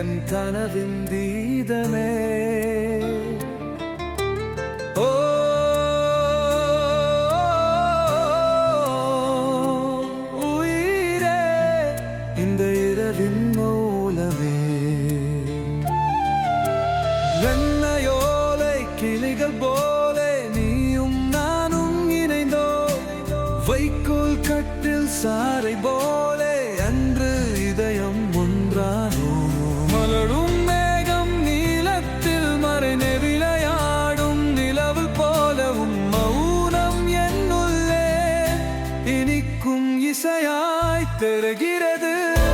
கனவின் தீதமே ஓ உயிரே இந்த இரவின் மூலமே. வெண்ணையோலை கிளிகள் போலே நீயும் நானும் இணைந்தோ வைக்கோல் கட்டில் சாறை போலே ise ya itlere giredir